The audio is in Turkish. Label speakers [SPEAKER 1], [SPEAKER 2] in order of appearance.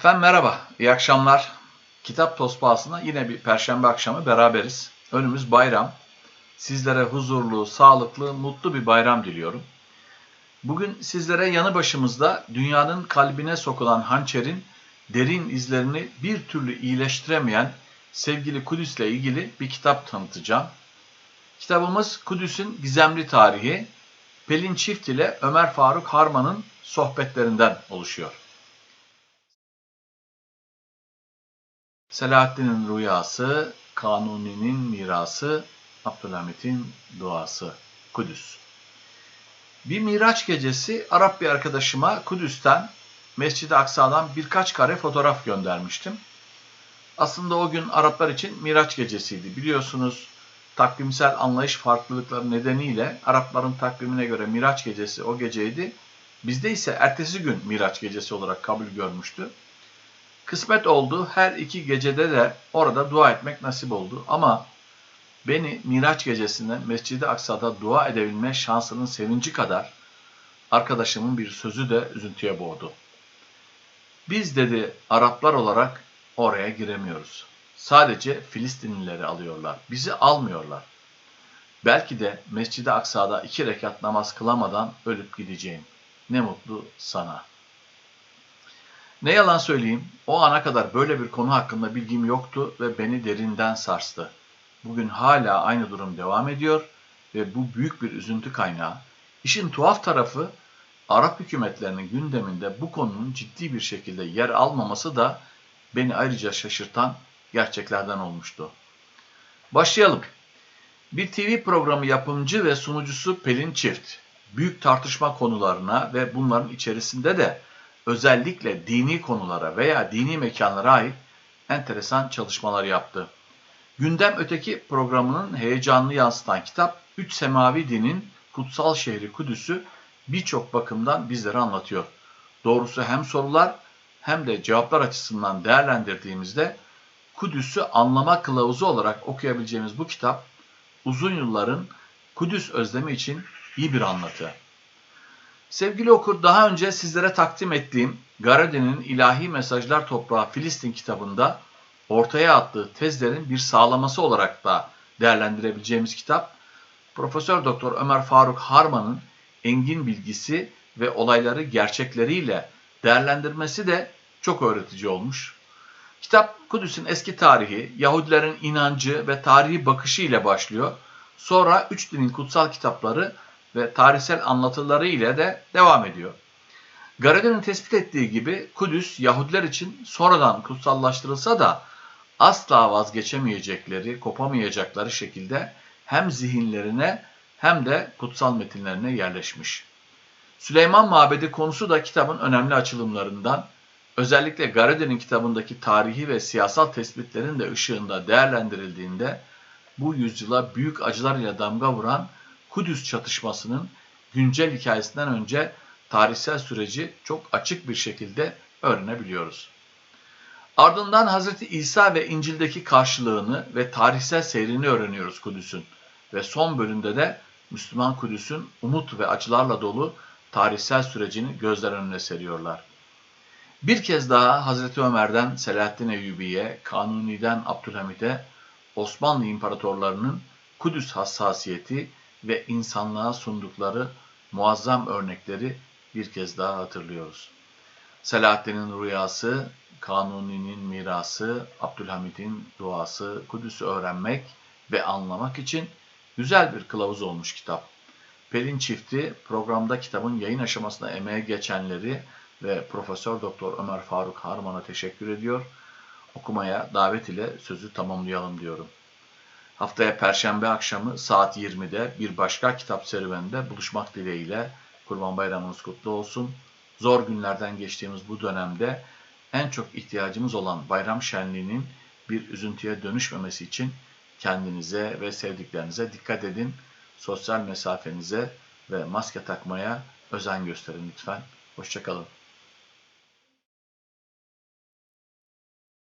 [SPEAKER 1] Efendim merhaba, iyi akşamlar. Kitap Tosbağası'na yine bir perşembe akşamı beraberiz. Önümüz bayram. Sizlere huzurlu, sağlıklı, mutlu bir bayram diliyorum. Bugün sizlere yanı başımızda dünyanın kalbine sokulan hançerin derin izlerini bir türlü iyileştiremeyen sevgili Kudüs'le ilgili bir kitap tanıtacağım. Kitabımız Kudüs'ün gizemli tarihi, Pelin Çift ile Ömer Faruk Harman'ın sohbetlerinden oluşuyor. Selahaddin'in rüyası, Kanuni'nin mirası, Abdülhamit'in duası. Kudüs. Bir Miraç gecesi Arap bir arkadaşıma Kudüs'ten, Mescid-i Aksa'dan birkaç kare fotoğraf göndermiştim. Aslında o gün Araplar için Miraç gecesiydi. Biliyorsunuz takvimsel anlayış farklılıkları nedeniyle Arapların takvimine göre Miraç gecesi o geceydi. Bizde ise ertesi gün Miraç gecesi olarak kabul görmüştü. Kısmet oldu. Her iki gecede de orada dua etmek nasip oldu. Ama beni Miraç gecesinde Mescid-i Aksa'da dua edebilme şansının sevinci kadar arkadaşımın bir sözü de üzüntüye boğdu. Biz dedi Araplar olarak oraya giremiyoruz. Sadece Filistinlileri alıyorlar. Bizi almıyorlar. Belki de Mescid-i Aksa'da iki rekat namaz kılamadan ölüp gideceğim. Ne mutlu sana.'' Ne yalan söyleyeyim, o ana kadar böyle bir konu hakkında bilgim yoktu ve beni derinden sarstı. Bugün hala aynı durum devam ediyor ve bu büyük bir üzüntü kaynağı. İşin tuhaf tarafı Arap hükümetlerinin gündeminde bu konunun ciddi bir şekilde yer almaması da beni ayrıca şaşırtan gerçeklerden olmuştu. Başlayalım. Bir TV programı yapımcı ve sunucusu Pelin Çift, büyük tartışma konularına ve bunların içerisinde de özellikle dini konulara veya dini mekanlara ait enteresan çalışmalar yaptı. Gündem Öteki programının heyecanlı yansıtan kitap, Üç Semavi Dinin Kutsal Şehri Kudüs'ü birçok bakımdan bizlere anlatıyor. Doğrusu hem sorular hem de cevaplar açısından değerlendirdiğimizde Kudüs'ü anlama kılavuzu olarak okuyabileceğimiz bu kitap uzun yılların Kudüs özlemi için iyi bir anlatı. Sevgili okur, daha önce sizlere takdim ettiğim Garadin'in İlahi Mesajlar Toprağı Filistin kitabında ortaya attığı tezlerin bir sağlaması olarak da değerlendirebileceğimiz kitap, Profesör Doktor Ömer Faruk Harman'ın engin bilgisi ve olayları gerçekleriyle değerlendirmesi de çok öğretici olmuş. Kitap Kudüs'ün eski tarihi, Yahudilerin inancı ve tarihi bakışı ile başlıyor. Sonra üç dinin kutsal kitapları ve tarihsel anlatıları ile de devam ediyor. Garadin'in tespit ettiği gibi Kudüs Yahudiler için sonradan kutsallaştırılsa da asla vazgeçemeyecekleri, kopamayacakları şekilde hem zihinlerine hem de kutsal metinlerine yerleşmiş. Süleyman Mabedi konusu da kitabın önemli açılımlarından, özellikle Garadin'in kitabındaki tarihi ve siyasal tespitlerin de ışığında değerlendirildiğinde bu yüzyıla büyük acılar ile damga vuran Kudüs çatışmasının güncel hikayesinden önce tarihsel süreci çok açık bir şekilde öğrenebiliyoruz. Ardından Hz. İsa ve İncil'deki karşılığını ve tarihsel seyrini öğreniyoruz Kudüs'ün. Ve son bölümde de Müslüman Kudüs'ün umut ve acılarla dolu tarihsel sürecini gözler önüne seriyorlar. Bir kez daha Hz. Ömer'den Selahaddin Eyyubi'ye, Kanuni'den Abdülhamid'e Osmanlı imparatorlarının Kudüs hassasiyeti ve insanlığa sundukları muazzam örnekleri bir kez daha hatırlıyoruz. Selahaddin'in rüyası, Kanuni'nin mirası, Abdülhamid'in duası, Kudüs'ü öğrenmek ve anlamak için güzel bir kılavuz olmuş kitap. Pelin çifti programda kitabın yayın aşamasında emeğe geçenleri ve Profesör Doktor Ömer Faruk Harman'a teşekkür ediyor. Okumaya davet ile sözü tamamlayalım diyorum. Haftaya Perşembe akşamı saat 20'de bir başka kitap serüveninde buluşmak dileğiyle Kurban Bayramınız kutlu olsun. Zor günlerden geçtiğimiz bu dönemde en çok ihtiyacımız olan bayram şenliğinin bir üzüntüye dönüşmemesi için kendinize ve sevdiklerinize dikkat edin. Sosyal mesafenize ve maske takmaya özen gösterin lütfen. Hoşçakalın.